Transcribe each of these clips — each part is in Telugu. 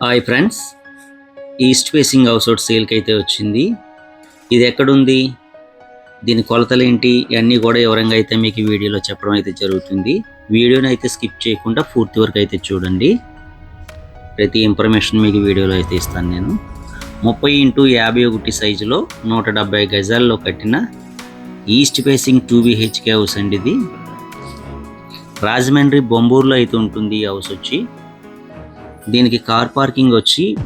Hi friends east facing house ఒకటి సేల్కి అయితే వచ్చింది. ఇది ఎక్కడుంది? దీని కొలతలు ఏంటి? ఇవన్నీ కూడా వివరంగా అయితే మీకు వీడియోలో చెప్పడం అయితే జరుగుతుంది. వీడియోని అయితే స్కిప్ చేయకుండా పూర్తి వరకు అయితే చూడండి. ప్రతి ఇన్ఫర్మేషన్ మీకు వీడియోలో అయితే ఇస్తాను నేను. ముప్పై ఇంటూ యాభై ఒకటి సైజులో నూట డెబ్బై గజాల్లో కట్టిన east facing two BHK house అండి ఇది. రాజమండ్రి బొంబూరులో అయితే ఉంటుంది ఈ హౌస్ వచ్చి. దీనికి కార్ పార్కింగ్ వచ్చి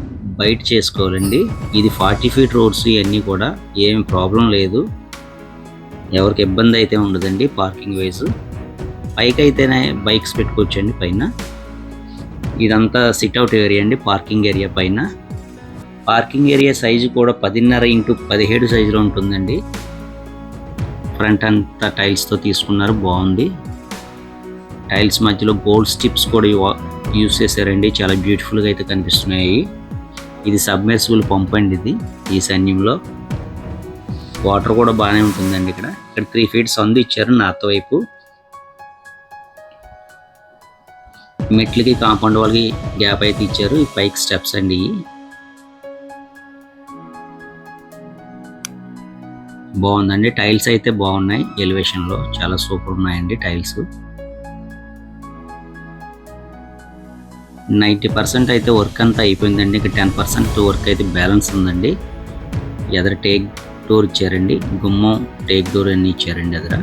బయట చేసుకోవాలండి. ఇది ఫార్టీ ఫీట్ రోడ్స్ ఇవన్నీ కూడా. ఏమి ప్రాబ్లం లేదు. ఎవరికి ఇబ్బంది అయితే ఉండదండి పార్కింగ్ వైజ్. పైకి అయితేనే బైక్స్ పెట్టుకోవచ్చండి పైన. ఇదంతా సిట్అవుట్ ఏరియా అండి పార్కింగ్ ఏరియా పైన. పార్కింగ్ ఏరియా సైజు కూడా పదిన్నర ఇంటూ పదిహేడు సైజులో ఉంటుందండి. ఫ్రంట్ అంతా టైల్స్తో తీసుకున్నారు బాగుంది. టైల్స్ మధ్యలో గోల్డ్ స్టిప్స్ కూడా యూస్ చేశారండి. చాలా బ్యూటిఫుల్గా అయితే కనిపిస్తున్నాయి. ఇది సబ్మెర్సిబుల్ పంప్ అండి ఇది ఈ సైన్యంలో. వాటర్ కూడా బాగానే ఉంటుందండి ఇక్కడ. ఇక్కడ త్రీ ఫీట్ సందు ఇచ్చారు నార్త్ వైపు. మెట్లకి కాంపౌండ్ వాళ్ళకి గ్యాప్ అయితే ఇచ్చారు. ఈ పైకి స్టెప్స్ అండి బాగుందండి. టైల్స్ అయితే బాగున్నాయి. ఎలివేషన్లో చాలా సూపర్ ఉన్నాయండి టైల్స్. నైంటీ పర్సెంట్ అయితే వర్క్ అంతా అయిపోయిందండి. ఇంకా టెన్ పర్సెంట్ వర్క్ అయితే బ్యాలెన్స్ ఉందండి. ఎదర టేక్ డోర్ ఇచ్చారండి. గుమ్మం టేక్ డోర్ అన్నీ ఇచ్చారండి ఎదర.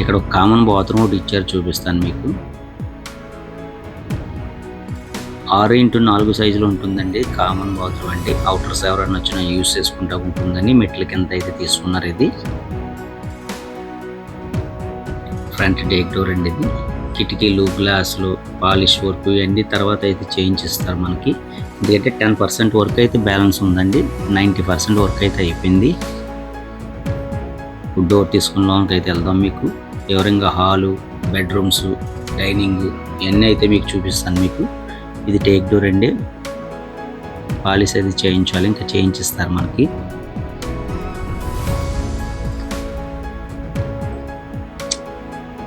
ఇక్కడ ఒక కామన్ బాత్రూమ్ ఒకటి ఇచ్చారు చూపిస్తాను మీకు. ఆరు ఇంటూ నాలుగు సైజులో ఉంటుందండి. కామన్ బాత్రూమ్ అంటే అవుటర్స్ ఎవరైనా వచ్చినా యూస్ చేసుకుంటా ఉంటుందని మెట్ల కింద అయితే తీసుకున్నారు ఇది. ఫ్రంట్ డేక్ డోర్ అండి ఇది. కిటికీలు గ్లాసులు పాలిష్ వర్క్ ఇవన్నీ తర్వాత అయితే చేయించిస్తారు మనకి. ఎందుకంటే టెన్ పర్సెంట్ వర్క్ అయితే బ్యాలెన్స్ ఉందండి. నైంటీ పర్సెంట్ వర్క్ అయితే అయిపోయింది. డోర్ తీసుకున్న లోనికి అయితే వెళ్దాం మీకు. వివరంగా హాలు బెడ్రూమ్స్ డైనింగ్ ఇవన్నీ అయితే మీకు చూపిస్తాను మీకు. ఇది టేక్ డోర్ అండి. పాలిష్ అయితే చేయించాలి ఇంకా చేయించిస్తారు మనకి.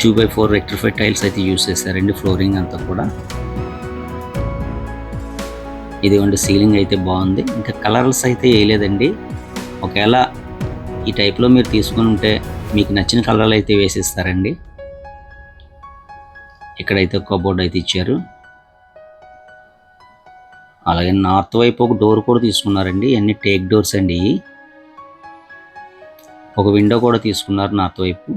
Two by four rectified tiles అయితే యూస్ చేశారండి ఫ్లోరింగ్ అంతా కూడా. ఇదిగోండి సీలింగ్ అయితే బాగుంది. ఇంకా కలర్స్ అయితే వేయలేదండి. ఒకవేళ ఈ టైప్లో మీరు తీసుకుని ఉంటే మీకు నచ్చిన కలర్లు అయితే వేసిస్తారండి. ఇక్కడైతే కబోర్డ్ అయితే ఇచ్చారు. అలాగే నార్త్ వైపు ఒక డోర్ కూడా తీసుకున్నారండి. అన్ని టేక్ డోర్స్ అండి ఒక విండో కూడా తీసుకున్నారు నార్త్ వైపు.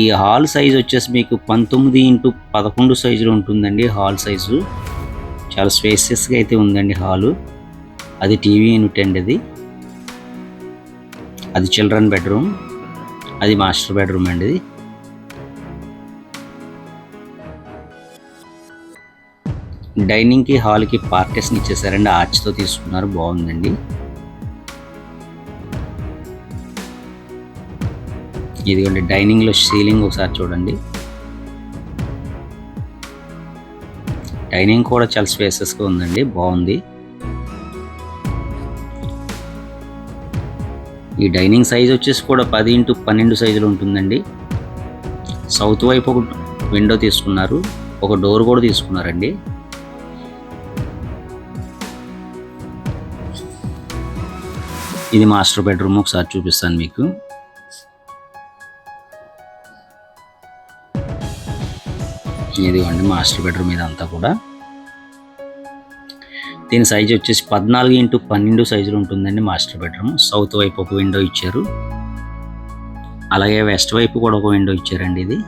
ఈ హాల్ సైజ్ వచ్చేసి మీకు పంతొమ్మిది ఇంటూ పదకొండు సైజులో ఉంటుందండి హాల్ సైజు. చాలా స్పేసియస్గా అయితే ఉందండి హాలు. అది టీవీ యూనిట్ అండి అది. అది చిల్డ్రన్ బెడ్రూమ్. అది మాస్టర్ బెడ్రూమ్ అండి ఇది. డైనింగ్కి హాల్కి పార్టీస్ని ఇచ్చేసారండి. ఆర్చ్తో తీసుకున్నారు. బాగుందండి. ఇదిగోండి డైనింగ్లో సీలింగ్ ఒకసారి చూడండి. డైనింగ్ కూడా చాలా స్పేసెస్గా ఉందండి బాగుంది. ఈ డైనింగ్ సైజ్ వచ్చేసి కూడా పది ఇంటూ పన్నెండు సైజులో ఉంటుందండి. సౌత్ వైపు ఒక విండో తీసుకున్నారు ఒక డోర్ కూడా తీసుకున్నారండి. ఇది మాస్టర్ బెడ్రూమ్ ఒకసారి చూపిస్తాను మీకు. ఇదిగోండి మాస్టర్ బెడ్రూమ్ ఇదంతా కూడా. దీని సైజ్ వచ్చేసి పద్నాలుగు ఇంటూ పన్నెండు సైజులో ఉంటుందండి మాస్టర్ బెడ్రూమ్ సౌత్ వైపు ఒక విండో ఇచ్చారు. అలాగే వెస్ట్ వైపు కూడా ఒక విండో ఇచ్చారండి ఇది.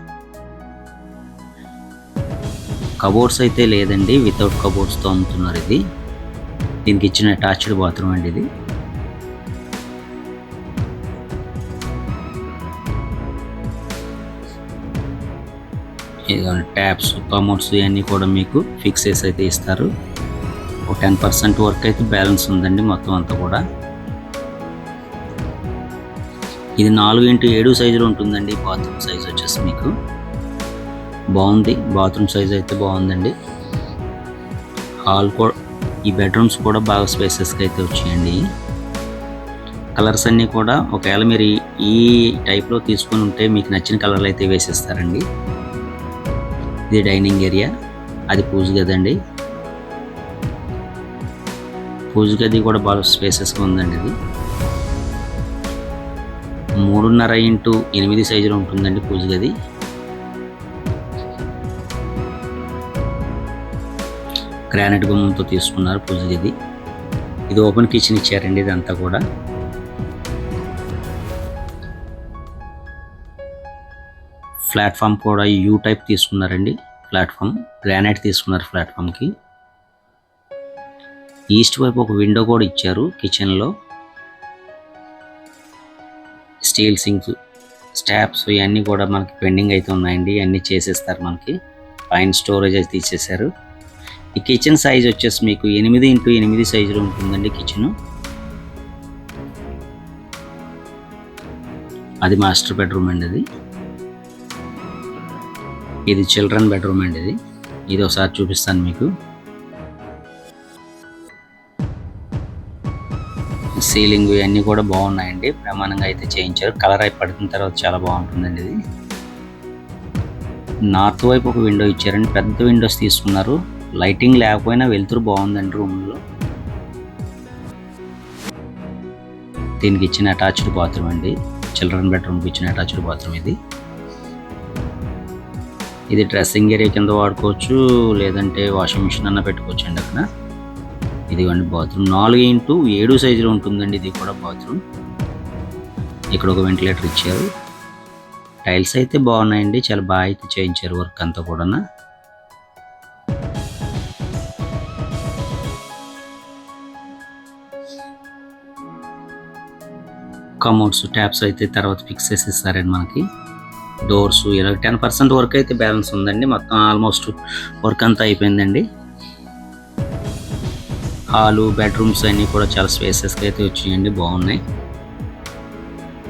కబోర్డ్స్ అయితే లేదండి వితౌట్ కబోర్డ్స్తో అమ్ముతున్నారు ఇది. దీనికి ఇచ్చిన అటాచ్డ్ బాత్రూమ్ అండి ఇది. ఇదిగోండి ట్యాప్స్ కమోడ్స్ ఇవన్నీ కూడా మీకు ఫిక్స్ చేసి అయితే ఇస్తారు. ఒక టెన్ పర్సెంట్ వర్క్ అయితే బ్యాలెన్స్ ఉందండి మొత్తం అంతా కూడా. ఇది నాలుగు ఇంటూ ఏడు సైజులో ఉంటుందండి బాత్రూమ్ సైజ్ వచ్చేసి మీకు. బాగుంది బాత్రూమ్ సైజ్ అయితే బాగుందండి. హాల్ కూడా ఈ బెడ్రూమ్స్ కూడా బాగా స్పేసెస్గా అయితే వచ్చాయండి. కలర్స్ అన్నీ కూడా ఒకవేళ మీరు ఈ- ఈ టైప్లో తీసుకొని ఉంటే మీకు నచ్చిన కలర్లు అయితే వేసేస్తారండి. ఇది డైనింగ్ ఏరియా. అది పూజ గది అండి. పూజ గది కూడా బాగా స్పేసెస్గా ఉందండి ఇది. మూడున్నర ఇంటూ ఎనిమిది సైజులో ఉంటుందండి పూజ గది. గ్రానైట్ గుమ్మంతో తీసుకున్నారు పూజ గది. ఇది ఓపెన్ కిచెన్ ఇచ్చారండి ఇదంతా కూడా. ప్లాట్ఫామ్ కూడా యూ టైప్ తీసుకున్నారండి. ప్లాట్ఫామ్ గ్రానైట్ తీసుకున్నారు ప్లాట్ఫామ్కి. ఈస్ట్ వైపు ఒక విండో కూడా ఇచ్చారు కిచెన్లో. స్టీల్ సింక్స్ స్టాప్స్ ఇవన్నీ కూడా మనకి పెండింగ్ అయితే ఉన్నాయండి. ఇవన్నీ చేసేస్తారు మనకి. పైన స్టోరేజ్ అయితే తీసేశారు. ఈ కిచెన్ సైజ్ వచ్చేసి మీకు ఎనిమిది ఇంటూ ఎనిమిది సైజులో ఉంటుందండి కిచెన్. అది మాస్టర్ బెడ్రూమ్ అండి అది. ఇది చిల్డ్రన్ బెడ్రూమ్ అండి ఇది. ఇది ఒకసారి చూపిస్తాను మీకు. సీలింగ్ ఇవన్నీ కూడా బాగున్నాయండి. ప్రమాణంగా అయితే చేయించారు. కలర్ అయి పడిన తర్వాత చాలా బాగుంటుందండి ఇది. నార్త్ వైపు ఒక విండో ఇచ్చారండి. పెద్ద విండోస్ తీసుకున్నారు. లైటింగ్ లేకపోయినా వెలుతురు బాగుందండి రూమ్లో. దీనికి ఇచ్చిన అటాచ్డ్ బాత్రూమ్ అండి. చిల్డ్రన్ బెడ్రూమ్కి ఇచ్చిన అటాచ్డ్ బాత్రూమ్ ఇది. ఇది డ్రెస్సింగ్ ఏరియా కింద వాడుకోవచ్చు లేదంటే వాషింగ్ మిషన్ అన్న పెట్టుకోవచ్చు అండి అక్కడ. ఇదిగోండి బాత్రూమ్ నాలుగు ఇంటూ ఏడు సైజులో ఉంటుందండి ఇది కూడా బాత్రూమ్. ఇక్కడ ఒక వెంటిలేటర్ ఇచ్చారు. టైల్స్ అయితే బాగున్నాయండి చాలా బాగా అయితే చేయించారు వర్క్ అంతా కూడా కమౌట్స్ ట్యాప్స్ అయితే తర్వాత ఫిక్స్ చేసి ఇస్తారండి మనకి. డోర్స్ ఇలా టెన్ పర్సెంట్ వర్క్ అయితే బ్యాలెన్స్ ఉందండి. మొత్తం ఆల్మోస్ట్ వర్క్ అంతా అయిపోయిందండి. హాలు బెడ్రూమ్స్ అన్నీ కూడా చాలా స్పేసెస్గా అయితే వచ్చాయండి. బాగున్నాయి.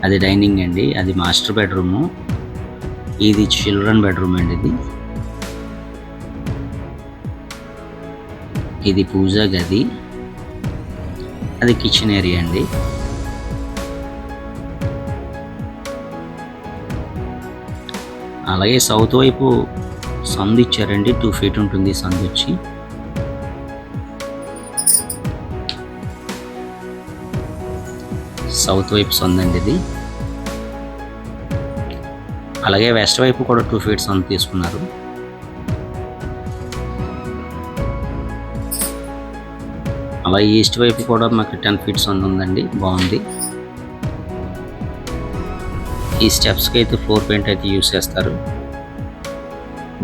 అది డైనింగ్ అండి. అది మాస్టర్ బెడ్రూము. ఇది చిల్డ్రన్ బెడ్రూమ్ అండి ఇది. ఇది పూజా గది. అది కిచెన్ ఏరియా అండి. అలాగే సౌత్ వైపు సందు ఇచ్చారండి టూ ఫీట్ ఉంటుంది సందు వచ్చి. సౌత్ వైపు అండి ఇది. అలాగే వెస్ట్ వైపు కూడా టూ ఫీట్స్ సందు తీసుకున్నారు. అలాగే ఈస్ట్ వైపు కూడా మాకు టెన్ ఫీట్స్ సందు ఉందండి. బాగుంది. ఈ స్టెప్స్కి అయితే ఫ్లోర్ పెయింట్ అయితే యూస్ చేస్తారు.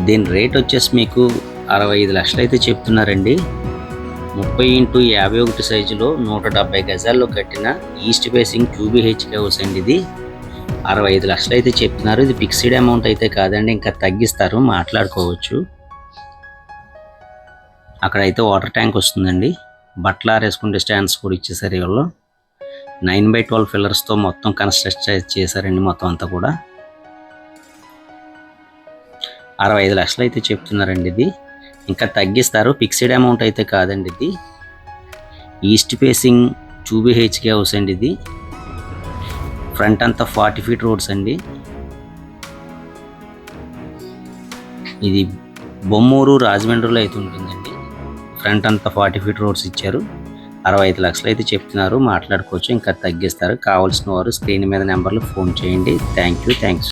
దీని రేట్ వచ్చేసి మీకు అరవై ఐదు లక్షలు అయితే చెప్తున్నారండి. ముప్పై ఇంటూ యాభై ఒకటి సైజులో నూట డెబ్బై గజాల్లో కట్టిన ఈస్ట్ ఫేసింగ్ క్యూబీహెచ్కే హౌస్ అండి ఇది. అరవై ఐదు లక్షలు అయితే చెప్తున్నారు. ఇది ఫిక్స్డ్ అమౌంట్ అయితే కాదండి ఇంకా తగ్గిస్తారు మాట్లాడుకోవచ్చు. అక్కడ అయితే వాటర్ ట్యాంక్ వస్తుందండి. బట్టలు ఆరేసుకుంటే స్టాండ్స్ కూడా ఇచ్చేసారు వాళ్ళు నైన్ బై ట్వెల్వ్ ఫిల్లర్స్తో మొత్తం కన్స్ట్రక్ట్ చేశారండి మొత్తం అంతా కూడా. అరవై ఐదు లక్షలు అయితే చెప్తున్నారండి ఇది. ఇంకా తగ్గిస్తారు. ఫిక్స్డ్ అమౌంట్ అయితే కాదండి ఇది. East facing two B HK house అండి ఇది. ఫ్రంట్ అంతా ఫార్టీ ఫీట్ రోడ్స్ అండి. ఇది బొమ్మూరు రాజమండ్రిలో అయితే ఉంటుందండి. ఫ్రంట్ అంతా ఫార్టీ ఫీట్ రోడ్స్ ఇచ్చారు. అరవై ఐదు లక్షలు అయితే చెప్తున్నారు. మాట్లాడుకోవచ్చు. ఇంకా తగ్గిస్తారు. కావాల్సిన వారు స్క్రీన్ మీద నెంబర్లు ఫోన్ చేయండి. Thank you thanks